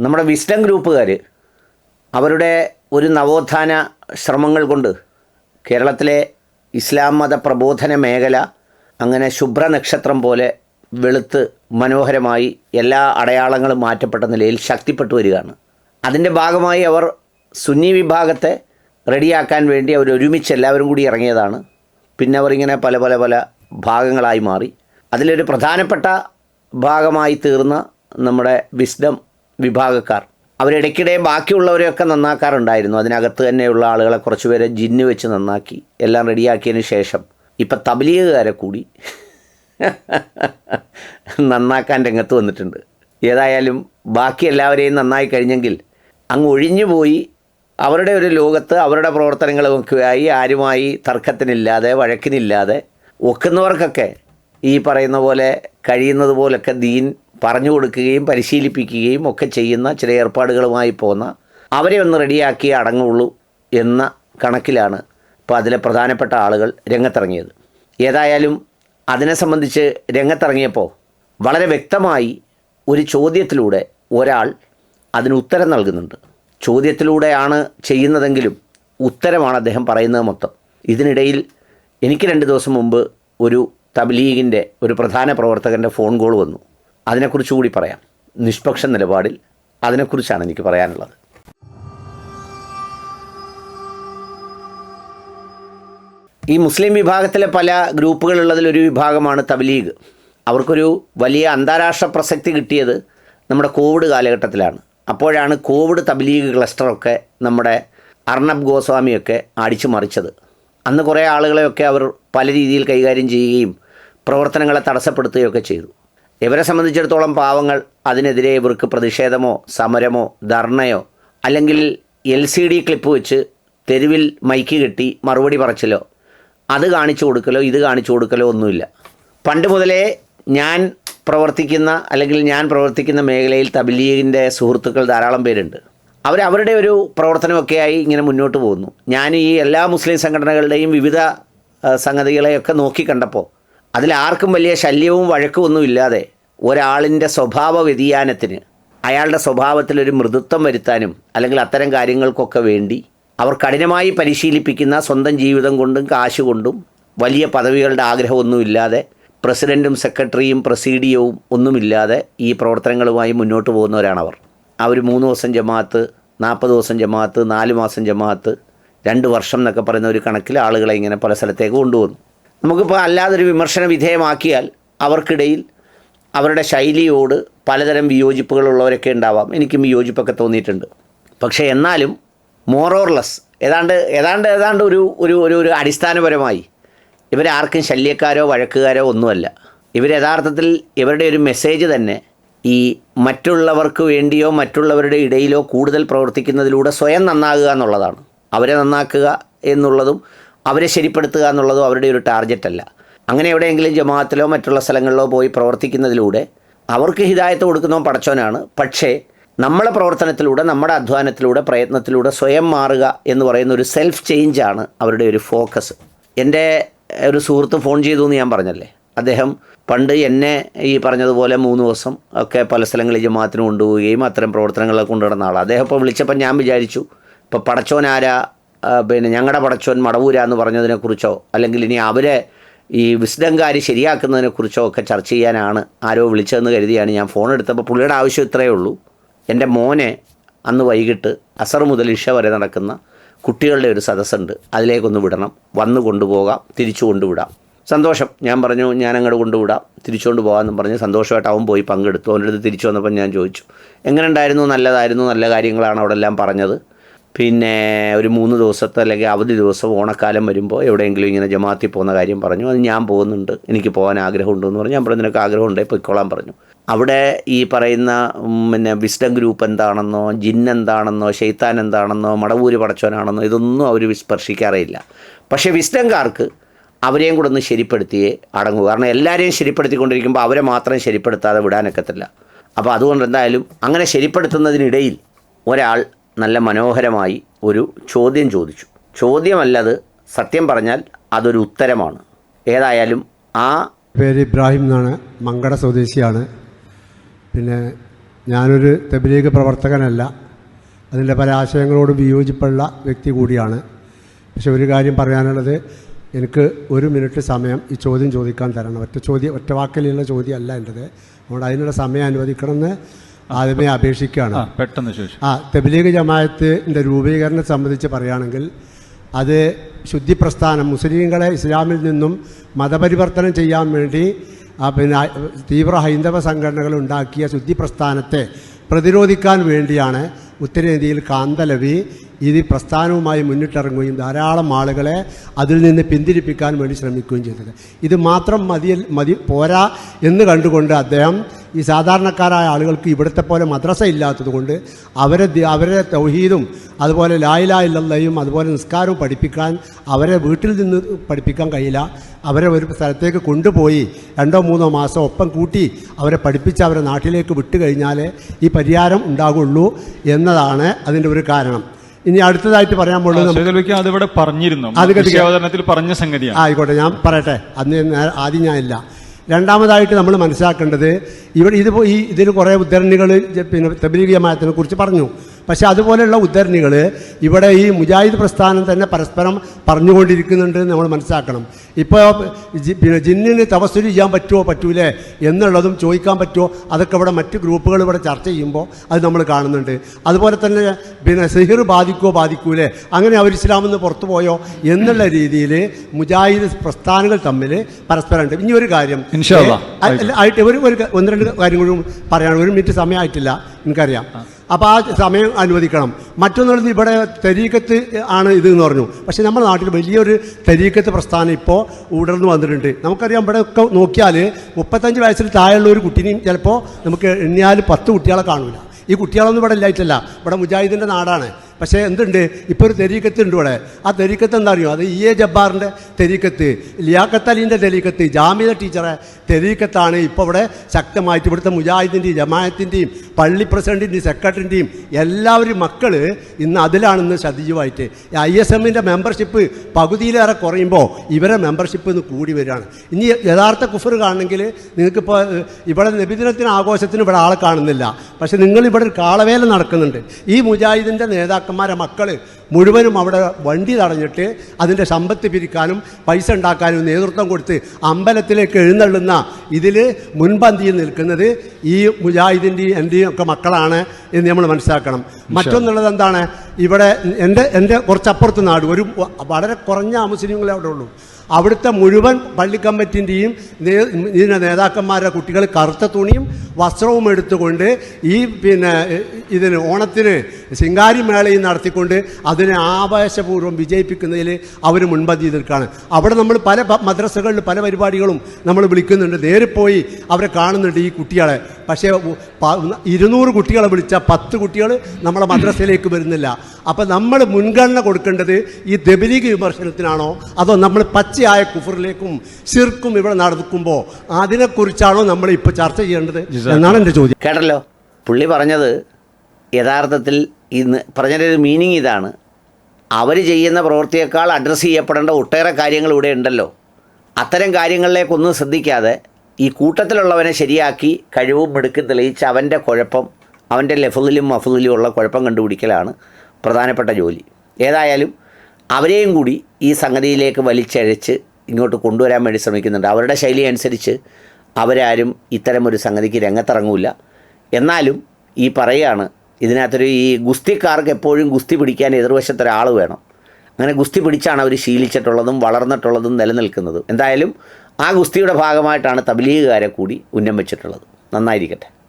നമ്മുടെ വിസ്ഡം ഗ്രൂപ്പുകാർ അവരുടെ ഒരു നവോത്ഥാന ശ്രമങ്ങൾ കൊണ്ട് കേരളത്തിലെ ഇസ്ലാം മത പ്രബോധന മേഖല അങ്ങനെ ശുഭ്ര നക്ഷത്രം പോലെ വെളുത്ത് മനോഹരമായി എല്ലാ അടയാളങ്ങളും മാറ്റപ്പെട്ട നിലയിൽ ശക്തിപ്പെട്ടു വരികയാണ്. അതിന്റെ ഭാഗമായി അവർ സുന്നി വിഭാഗത്തെ റെഡിയാക്കാൻ വേണ്ടി അവർ ഒരുമിച്ച് എല്ലാവരും കൂടി ഇറങ്ങിയതാണ്. പിന്നെ അവർ ഇങ്ങനെ പല പല പല ഭാഗങ്ങളായി മാറി. അതിലൊരു പ്രധാനപ്പെട്ട ഭാഗമായി തീർന്ന നമ്മുടെ വിസ്ഡം വിഭാഗക്കാർ. അവരിടയ്ക്കിടെ ബാക്കിയുള്ളവരെയൊക്കെ നന്നാക്കാറുണ്ടായിരുന്നു. അതിനകത്ത് തന്നെയുള്ള ആളുകളെ കുറച്ച് പേരെ ജിന്ന് വെച്ച് നന്നാക്കി എല്ലാം റെഡിയാക്കിയതിന് ശേഷം. ഇപ്പം തബലീഗുകാരെ കൂടി നന്നാക്കാൻ രംഗത്ത് വന്നിട്ടുണ്ട്. ഏതായാലും ബാക്കി എല്ലാവരെയും നന്നായി കഴിഞ്ഞെങ്കിൽ അങ്ങ് ഒഴിഞ്ഞു പോയി. അവരുടെ ഒരു ലോകത്ത് അവരുടെ പ്രവർത്തനങ്ങളുമൊക്കെയായി ആരുമായി തർക്കത്തിനില്ലാതെ വഴക്കിനില്ലാതെ ഒക്കുന്നവർക്കൊക്കെ ഈ പറയുന്ന പോലെ കഴിയുന്നത് പോലൊക്കെ ദീൻ പറഞ്ഞു കൊടുക്കുകയും പരിശീലിപ്പിക്കുകയും ഒക്കെ ചെയ്യുന്ന ചില ഏർപ്പാടുകളുമായി പോകുന്ന അവരെ ഒന്ന് റെഡിയാക്കി അടങ്ങുള്ളൂ എന്ന കണക്കിലാണ് ഇപ്പോൾ അതിലെ പ്രധാനപ്പെട്ട ആളുകൾ രംഗത്തിറങ്ങിയത്. ഏതായാലും അതിനെ സംബന്ധിച്ച് രംഗത്തിറങ്ങിയപ്പോൾ വളരെ വ്യക്തമായി ഒരു ചോദ്യത്തിലൂടെ ഒരാൾ അതിന് ഉത്തരം നൽകുന്നുണ്ട്. ചോദ്യത്തിലൂടെയാണ് ചെയ്യുന്നതെങ്കിലും ഉത്തരമാണ് അദ്ദേഹം പറയുന്നത് മൊത്തം. ഇതിനിടയിൽ എനിക്ക് രണ്ട് ദിവസം മുമ്പ് ഒരു തബ്ലീഗിന്റെ ഒരു പ്രധാന പ്രവർത്തകന്റെ ഫോൺ കോൾ വന്നു. അതിനെക്കുറിച്ച് കൂടി പറയാം. നിഷ്പക്ഷ നിലപാടിൽ അതിനെക്കുറിച്ചാണ് എനിക്ക് പറയാനുള്ളത്. ഈ മുസ്ലിം വിഭാഗത്തിലെ പല ഗ്രൂപ്പുകളുള്ളതിലൊരു വിഭാഗമാണ് തബ്ലീഗ്. അവർക്കൊരു വലിയ അന്താരാഷ്ട്ര പ്രസക്തി കിട്ടിയത് നമ്മുടെ കോവിഡ് കാലഘട്ടത്തിലാണ്. അപ്പോഴാണ് കോവിഡ് തബ്ലീഗ് ക്ലസ്റ്ററൊക്കെ നമ്മുടെ അർണബ് ഗോസ്വാമിയൊക്കെ അടിച്ചു മറിച്ചത്. അന്ന് കുറേ ആളുകളെയൊക്കെ അവർ പല രീതിയിൽ കൈകാര്യം ചെയ്യുകയും പ്രവർത്തനങ്ങളെ തടസ്സപ്പെടുത്തുകയൊക്കെ ചെയ്തു. ഇവരെ സംബന്ധിച്ചിടത്തോളം പാവങ്ങൾ. അതിനെതിരെ ഇവർക്ക് പ്രതിഷേധമോ സമരമോ ധർണയോ അല്ലെങ്കിൽ എൽ സി ഡി ക്ലിപ്പ് വെച്ച് തെരുവിൽ മൈക്ക് കെട്ടി മറുപടി പറച്ചിലോ അത് കാണിച്ചു കൊടുക്കലോ ഇത് കാണിച്ചു കൊടുക്കലോ ഒന്നുമില്ല. പണ്ട് മുതലേ ഞാൻ പ്രവർത്തിക്കുന്ന അല്ലെങ്കിൽ ഞാൻ പ്രവർത്തിക്കുന്ന മേഖലയിൽ തബിലീഗിന്റെ സുഹൃത്തുക്കൾ ധാരാളം പേരുണ്ട്. അവർ അവരുടെ ഒരു പ്രവർത്തനമൊക്കെയായി ഇങ്ങനെ മുന്നോട്ട് പോകുന്നു. ഞാൻ ഈ എല്ലാ മുസ്ലിം സംഘടനകളുടെയും വിവിധ സംഗതികളെയൊക്കെ നോക്കിക്കണ്ടപ്പോൾ അതിലാർക്കും വലിയ ശല്യവും വഴക്കും ഒന്നും ഇല്ലാതെ ഒരാളിന്റെ സ്വഭാവ വ്യതിയാനത്തിന് അയാളുടെ സ്വഭാവത്തിലൊരു മൃദുത്വം വരുത്താനും അല്ലെങ്കിൽ അത്തരം കാര്യങ്ങൾക്കൊക്കെ വേണ്ടി അവർ കഠിനമായി പരിശീലിപ്പിക്കുന്ന സ്വന്തം ജീവിതം കൊണ്ടും കാശ് കൊണ്ടും വലിയ പദവികളുടെ ആഗ്രഹമൊന്നുമില്ലാതെ പ്രസിഡന്റും സെക്രട്ടറിയും പ്രസീഡിയവും ഒന്നുമില്ലാതെ ഈ പ്രവർത്തനങ്ങളുമായി മുന്നോട്ട് പോകുന്നവരാണവർ. അവർ മൂന്ന് ദിവസം ജമാഅത്ത് നാൽപ്പത് ദിവസം ജമാഅത്ത് നാല് മാസം ജമാഅത്ത് രണ്ട് വർഷം എന്നൊക്കെ പറയുന്ന ഒരു കണക്കിൽ ആളുകളെ ഇങ്ങനെ പല സ്ഥലത്തേക്ക് കൊണ്ടുപോകുന്നു നമുക്കിപ്പോൾ അല്ലാതൊരു വിമർശന വിധേയമാക്കിയാൽ അവർക്കിടയിൽ അവരുടെ ശൈലിയോട് പലതരം വിയോജിപ്പുകളുള്ളവരൊക്കെ ഉണ്ടാവാം. എനിക്കും വിയോജിപ്പൊക്കെ തോന്നിയിട്ടുണ്ട്. പക്ഷേ എന്നാലും മോറോർലെസ് ഏതാണ്ട് ഏതാണ്ട് ഏതാണ്ട് ഒരു ഒരു ഒരു ഒരു അടിസ്ഥാനപരമായി ഇവരാർക്കും ശല്യക്കാരോ വഴക്കുകാരോ ഒന്നുമല്ല. ഇവർ യഥാർത്ഥത്തിൽ ഇവരുടെ ഒരു മെസ്സേജ് തന്നെ ഈ മറ്റുള്ളവർക്ക് വേണ്ടിയോ മറ്റുള്ളവരുടെ ഇടയിലോ കൂടുതൽ പ്രവർത്തിക്കുന്നതിലൂടെ സ്വയം നന്നാകുക എന്നുള്ളതാണ്. അവരെ നന്നാക്കുക എന്നുള്ളതും അവരെ ശരിപ്പെടുത്തുക എന്നുള്ളതോ അവരുടെ ഒരു ടാർഗറ്റ് അല്ല. അങ്ങനെ എവിടെയെങ്കിലും ജമാഅത്തിലോ മറ്റുള്ള സ്ഥലങ്ങളിലോ പോയി പ്രവർത്തിക്കുന്നതിലൂടെ അവർക്ക് ഹിദായത്ത് കൊടുക്കുന്നവൻ പടച്ചവനാണ്. പക്ഷേ നമ്മളെ പ്രവർത്തനത്തിലൂടെ നമ്മുടെ അധ്വാനത്തിലൂടെ പ്രയത്നത്തിലൂടെ സ്വയം മാറുക എന്ന് പറയുന്ന ഒരു സെൽഫ് ചേഞ്ചാണ് അവരുടെ ഒരു ഫോക്കസ് എന്റെ ഒരു സുഹൃത്ത് ഫോൺ ചെയ്തു എന്ന് ഞാൻ പറഞ്ഞല്ലേ? അദ്ദേഹം പണ്ട് എന്നെ ഈ പറഞ്ഞതുപോലെ മൂന്ന് ദിവസം ഒക്കെ പല സ്ഥലങ്ങളിൽ ജമാഅത്തിന് കൊണ്ടുപോവുകയും അത്തരം പ്രവർത്തനങ്ങളൊക്കെ കൊണ്ടുവരുന്ന ആളാണ് അദ്ദേഹം ഇപ്പോൾ വിളിച്ചപ്പോൾ ഞാൻ വിചാരിച്ചു ഇപ്പോൾ ആ, പിന്നെ ഞങ്ങളുടെ പടച്ചോൻ മടവൂരാന്ന് പറഞ്ഞതിനെക്കുറിച്ചോ അല്ലെങ്കിൽ ഇനി അവരെ ഈ വിസ്ഡംകാരി ശരിയാക്കുന്നതിനെക്കുറിച്ചോ ഒക്കെ ചർച്ച ചെയ്യാനാണ് ആരോ വിളിച്ചതെന്ന് കരുതിയാണ് ഞാൻ ഫോൺ എടുത്തപ്പോൾ. പുള്ളിയുടെ ആവശ്യം ഇത്രയേ ഉള്ളൂ. എന്റെ മോനെ അന്ന് വൈകിട്ട് അസർ മുതൽ ഇഷ വരെ നടക്കുന്ന കുട്ടികളുടെ ഒരു സദസ്സുണ്ട്. അതിലേക്കൊന്ന് വിടണം. വന്ന് കൊണ്ടുപോകാം. തിരിച്ചു കൊണ്ടുവിടാം. സന്തോഷം. ഞാൻ പറഞ്ഞു ഞാൻ അങ്ങോട്ട് കൊണ്ടുവിടാം. തിരിച്ചുകൊണ്ട് കൊണ്ടുപോകാമെന്നും പറഞ്ഞ്. സന്തോഷമായിട്ട് അവൻ പോയി പങ്കെടുത്തു. അവന്റെ അടുത്ത് തിരിച്ചു വന്നപ്പോൾ ഞാൻ ചോദിച്ചു എങ്ങനെ ഉണ്ടായിരുന്നു? നല്ലതായിരുന്നു? നല്ല കാര്യങ്ങളാണ് അവിടെ എല്ലാം പറഞ്ഞത്? പിന്നെ ഒരു മൂന്ന് ദിവസത്തെ അല്ലെങ്കിൽ അവധി ദിവസം ഓണക്കാലം വരുമ്പോൾ എവിടെയെങ്കിലും ഇങ്ങനെ ജമാത്തിൽ പോകുന്ന കാര്യം പറഞ്ഞു അത് ഞാൻ പോകുന്നുണ്ട് എനിക്ക് പോകാൻ ആഗ്രഹമുണ്ടെന്ന് പറഞ്ഞു. ഞാൻ പറഞ്ഞു നിനക്ക് ആഗ്രഹമുണ്ടെങ്കിൽ പൊയ്ക്കോളാൻ പറഞ്ഞു. അവിടെ ഈ പറയുന്ന പിന്നെ വിസ്ഡം ഗ്രൂപ്പ് എന്താണെന്നോ ജിൻ എന്താണെന്നോ ഷെയ്ത്താൻ എന്താണെന്നോ മടവൂര് പടച്ചോനാണെന്നോ ഇതൊന്നും അവർ സ്പർശിക്കാറേയില്ല പക്ഷേ വിസ്ഡംകാർക്ക് അവരെയും കൂടെ ഒന്ന് ശരിപ്പെടുത്തിയേ അടങ്ങൂ. കാരണം എല്ലാവരെയും ശരിപ്പെടുത്തിക്കൊണ്ടിരിക്കുമ്പോൾ അവരെ മാത്രം ശരിപ്പെടുത്താതെ വിടാനൊക്കത്തില്ല. അപ്പോൾ അതുകൊണ്ട് എന്തായാലും അങ്ങനെ ശരിപ്പെടുത്തുന്നതിനിടയിൽ ഒരാൾ നല്ല മനോഹരമായി ഒരു ചോദ്യം ചോദിച്ചു. ചോദ്യമല്ലത് സത്യം പറഞ്ഞാൽ അതൊരു ഉത്തരമാണ്. ഏതായാലും ആ പേര് ഇബ്രാഹിം എന്നാണ്. മങ്കട സ്വദേശിയാണ്. പിന്നെ ഞാനൊരു തബ്ലീഗ് പ്രവർത്തകനല്ല. അതിന്റെ പല ആശയങ്ങളോട് വിയോജിപ്പുള്ള വ്യക്തി കൂടിയാണ്. പക്ഷെ ഒരു കാര്യം പറയാനുള്ളത് എനിക്ക് ഒരു മിനിറ്റ് സമയം ഈ ചോദ്യം ചോദിക്കാൻ തരണം. ഒറ്റ ചോദ്യം ഒറ്റ വാക്കിലുള്ള ചോദ്യമല്ല എന്റെത്. അതുകൊണ്ട് അതിനുള്ള സമയം അനുവദിക്കണമെന്ന് ആദ്യമേ അപേക്ഷിക്കുകയാണ്. പെട്ടെന്ന് ചോദിച്ചു ആ തബ്ലീഗ് ജമാഅത്തിന്റെ രൂപീകരണം സംബന്ധിച്ച് പറയുകയാണെങ്കിൽ അത് ശുദ്ധി പ്രസ്ഥാനം മുസ്ലിങ്ങളെ ഇസ്ലാമിൽ നിന്നും മതപരിവർത്തനം ചെയ്യാൻ വേണ്ടി ആ, പിന്നെ തീവ്ര ഹൈന്ദവ സംഘടനകൾ ഉണ്ടാക്കിയ ശുദ്ധി പ്രസ്ഥാനത്തെ പ്രതിരോധിക്കാൻ വേണ്ടിയാണ് ഉത്തരേന്ത്യയിൽ കാന്തലവി ഇത് പ്രസ്ഥാനവുമായി മുന്നിട്ടിറങ്ങുകയും ധാരാളം ആളുകളെ അതിൽ നിന്ന് പിന്തിരിപ്പിക്കാൻ വേണ്ടി ശ്രമിക്കുകയും ചെയ്തത്. ഇത് മാത്രം മതി മതി പോരാ എന്ന് കണ്ടുകൊണ്ട് അദ്ദേഹം ഈ സാധാരണക്കാരായ ആളുകൾക്ക് ഇവിടുത്തെ പോലെ മദ്രസ ഇല്ലാത്തതുകൊണ്ട് അവരെ അവരെ തൗഹീദും അതുപോലെ ലായില ഇല്ലല്ലയും അതുപോലെ നിസ്കാരവും പഠിപ്പിക്കാൻ അവരെ വീട്ടിൽ നിന്ന് പഠിപ്പിക്കാൻ കഴിയില്ല. അവരെ ഒരു സ്ഥലത്തേക്ക് കൊണ്ടുപോയി രണ്ടോ മൂന്നോ മാസം ഒപ്പം കൂട്ടി അവരെ പഠിപ്പിച്ച് അവരെ നാട്ടിലേക്ക് വിട്ടു കഴിഞ്ഞാലേ ഈ പരിഹാരം ഉണ്ടാകുള്ളൂ എന്നതാണ് അതിന്റെ ഒരു കാരണം. ഇനി അടുത്തതായിട്ട് പറയാൻ പോകുന്നത് അതിവിടെ പറഞ്ഞിരുന്നു. അത്. പറഞ്ഞ സംഗതിയാണ്. ആയിക്കോട്ടെ ഞാൻ പറയട്ടെ. അന്ന് ആദ്യം ഞാനില്ല രണ്ടാമതായിട്ട് നമ്മൾ മനസ്സിലാക്കേണ്ടത് ഇവിടെ ഇത് ഈ ഇതിന് കുറേ ഉദ്ധരണികൾ പിന്നെ തബ്ലീഗ് ജമാഅത്തിനെ കുറിച്ച് പറഞ്ഞു. പക്ഷേ അതുപോലെയുള്ള ഉദ്ധരണികൾ ഇവിടെ ഈ മുജാഹിദ് പ്രസ്ഥാനം തന്നെ പരസ്പരം പറഞ്ഞുകൊണ്ടിരിക്കുന്നുണ്ട് എന്ന് നമ്മൾ മനസ്സിലാക്കണം. ഇപ്പോൾ പിന്നെ ജിന്നിന് തപസ്സുരി ചെയ്യാൻ പറ്റുമോ പറ്റൂലേ എന്നുള്ളതും ചോദിക്കാൻ പറ്റുമോ അതൊക്കെ ഇവിടെ മറ്റ് ഗ്രൂപ്പുകൾ ഇവിടെ ചർച്ച ചെയ്യുമ്പോൾ അത് നമ്മൾ കാണുന്നുണ്ട്. അതുപോലെ തന്നെ പിന്നെ സെഹിർ ബാധിക്കുമോ ബാധിക്കൂലേ? അങ്ങനെ അവർ ഇസ്ലാമിൽ നിന്ന് പുറത്തു പോയോ എന്നുള്ള രീതിയിൽ മുജാഹിദ് പ്രസ്ഥാനങ്ങൾ തമ്മിൽ പരസ്പരമുണ്ട്. ഇനി ഒരു കാര്യം. ആയിട്ട് ഒരു ഒരു ഒന്ന് രണ്ട് കാര്യം കൂടി പറയാൻ ഒരു മിനിറ്റ് സമയമായിട്ടില്ല. എനിക്കറിയാം. അപ്പോൾ ആ സമയം അനുവദിക്കണം. മറ്റൊന്നുള്ളത് ഇവിടെ തെരീക്കത്ത് ആണ് ഇത് എന്ന് പറഞ്ഞു. പക്ഷേ നമ്മുടെ നാട്ടിൽ വലിയൊരു തെരീക്കത്ത് പ്രസ്ഥാനം ഇപ്പോൾ ഉടർന്നു വന്നിട്ടുണ്ട്. നമുക്കറിയാം ഇവിടെ ഒക്കെ നോക്കിയാൽ മുപ്പത്തഞ്ച് വയസ്സിൽ താഴെയുള്ള ഒരു കുട്ടീനെയും ചിലപ്പോൾ നമുക്ക് എണ്ണിയാൽ പത്ത് കുട്ടികളെ കാണില്ല ഈ കുട്ടികളൊന്നും ഇവിടെ ഇല്ലായിട്ടല്ല. ഇവിടെ മുജാഹിദിന്റെ നാടാണ്. പക്ഷേ എന്തുണ്ട്? ഇപ്പോൾ ഒരു തെരീക്കത്ത് ഉണ്ട് ഇവിടെ. ആ തെരീക്കത്ത് എന്താ അറിയോ? അത് ഇ എ ജബ്ബാറിന്റെ തെരീക്കത്ത്. ലിയാഖത്ത് അലീന്റെ തെരീക്കത്ത്. ജാമിയ ടീച്ചറെ തെരീക്കത്താണ് ഇപ്പോൾ ഇവിടെ ശക്തമായിട്ട് ഇവിടുത്തെ മുജാഹിദിന്റെയും ജമായത്തിന്റെയും പള്ളി പ്രസിഡന്റിന്റെയും സെക്രട്ടറിന്റെയും എല്ലാവരും മക്കൾ ഇന്ന് അതിലാണെന്ന് സജീവമായിട്ട് ഐ എസ് എമ്മിന്റെ മെമ്പർഷിപ്പ് പകുതിയിലേറെ കുറയുമ്പോൾ ഇവരെ മെമ്പർഷിപ്പ് ഇന്ന് കൂടി വരികയാണ്. ഇനി യഥാർത്ഥ കുഫർ കാണണമെങ്കിൽ നിങ്ങൾക്കിപ്പോൾ ഇവിടെ നബിദിനത്തിന് ആഘോഷത്തിന് ഇവിടെ ആളെ കാണുന്നില്ല. പക്ഷേ നിങ്ങളിവിടെ ഒരു കാളവേല നടക്കുന്നുണ്ട്. ഈ മുജാഹിദിന്റെ നേതാക്കന്മാരെ മക്കൾ മുഴുവനും അവിടെ വണ്ടി തടഞ്ഞിട്ട് അതിന്റെ സമ്പത്ത് പിരിക്കാനും പൈസ ഉണ്ടാക്കാനും നേതൃത്വം കൊടുത്ത് അമ്പലത്തിലേക്ക് എഴുന്നള്ളുന്ന ഇതിൽ മുൻപന്തിയിൽ നിൽക്കുന്നത് ഈ മുജാഹിദിന്റെയും എന്റെയും ഒക്കെ മക്കളാണ് എന്ന് നമ്മൾ മനസ്സിലാക്കണം. മറ്റൊന്നുള്ളത് എന്താണ്? ഇവിടെ എന്റെ എന്റെ കുറച്ചപ്പുറത്ത് നാട് ഒരു വളരെ കുറഞ്ഞ മുസ്ലിങ്ങളെ അവിടെ ഉള്ളൂ. അവിടുത്തെ മുഴുവൻ പള്ളി കമ്മിറ്റിന്റെയും ഇതിന്റെ നേതാക്കന്മാരുടെ കുട്ടികൾ കറുത്ത തുണിയും വസ്ത്രവും എടുത്തുകൊണ്ട് ഈ പിന്നെ ഇതിന് ഓണത്തിന് ശിങ്കാരി മേളയും നടത്തിക്കൊണ്ട് അതിനെ ആവേശപൂർവം വിജയിപ്പിക്കുന്നതിൽ അവർ മുൻപന്തി നിൽക്കുകയാണ് അവിടെ നമ്മൾ പല മദ്രസകളിൽ പല പരിപാടികളും നമ്മൾ വിളിക്കുന്നുണ്ട്. നേരെ പോയി അവരെ കാണുന്നുണ്ട് ഈ കുട്ടികളെ. പക്ഷേ ഇരുന്നൂറ് കുട്ടികളെ വിളിച്ച പത്ത് കുട്ടികൾ നമ്മളെ മദ്രസയിലേക്ക് വരുന്നില്ല. അപ്പം നമ്മൾ മുൻഗണന കൊടുക്കേണ്ടത് ഈ ദബലീഗ് വിമർശനത്തിനാണോ? അതോ നമ്മൾ പച്ചയായ കുഫറിലേക്കും ശിർക്കും ഇവിടെ നടക്കുമ്പോൾ അതിനെക്കുറിച്ചാണോ നമ്മൾ ഇപ്പോൾ ചർച്ച ചെയ്യേണ്ടത് എന്നാണ് എന്റെ ചോദ്യം. കേട്ടല്ലോ? പുള്ളി പറഞ്ഞത് യഥാർത്ഥത്തിൽ ഇന്ന് പറഞ്ഞതിന്റെ ഒരു മീനിങ് ഇതാണ്. അവർ ചെയ്യുന്ന പ്രവൃത്തിയേക്കാൾ അഡ്രസ്സ് ചെയ്യപ്പെടേണ്ട ഒട്ടേറെ കാര്യങ്ങൾ ഇവിടെ ഉണ്ടല്ലോ. അത്തരം കാര്യങ്ങളിലേക്കൊന്നും ശ്രദ്ധിക്കാതെ ഈ കൂട്ടത്തിലുള്ളവനെ ശരിയാക്കി കഴിവും മിടുക്കും തെളിയിച്ച് അവന്റെ കുഴപ്പം അവന്റെ ലഫുദിലും മഫുദിലും ഉള്ള കുഴപ്പം കണ്ടുപിടിക്കലാണ് പ്രധാനപ്പെട്ട ജോലി. ഏതായാലും അവരെയും കൂടി ഈ സംഗതിയിലേക്ക് വലിച്ചഴച്ച് ഇങ്ങോട്ട് കൊണ്ടുവരാൻ വേണ്ടി ശ്രമിക്കുന്നുണ്ട്. അവരുടെ ശൈലി അനുസരിച്ച് അവരാരും ഇത്തരമൊരു സംഗതിക്ക് രംഗത്തിറങ്ങൂല. എന്നാലും ഈ പറയുകയാണ് ഇതിനകത്തൊരു ഈ ഗുസ്തിക്കാർക്ക് എപ്പോഴും ഗുസ്തി പിടിക്കാൻ എതിർവശത്തൊരാൾ വേണം. അങ്ങനെ ഗുസ്തി പിടിച്ചാണ് അവർ ശീലിച്ചിട്ടുള്ളതും വളർന്നിട്ടുള്ളതും നിലനിൽക്കുന്നതും. എന്തായാലും ആ ഗുസ്തിയുടെ ഭാഗമായിട്ടാണ് തബ്ലീഗുകാരെ കൂടി ഉന്നം വെച്ചിട്ടുള്ളത്. നന്നായിരിക്കട്ടെ.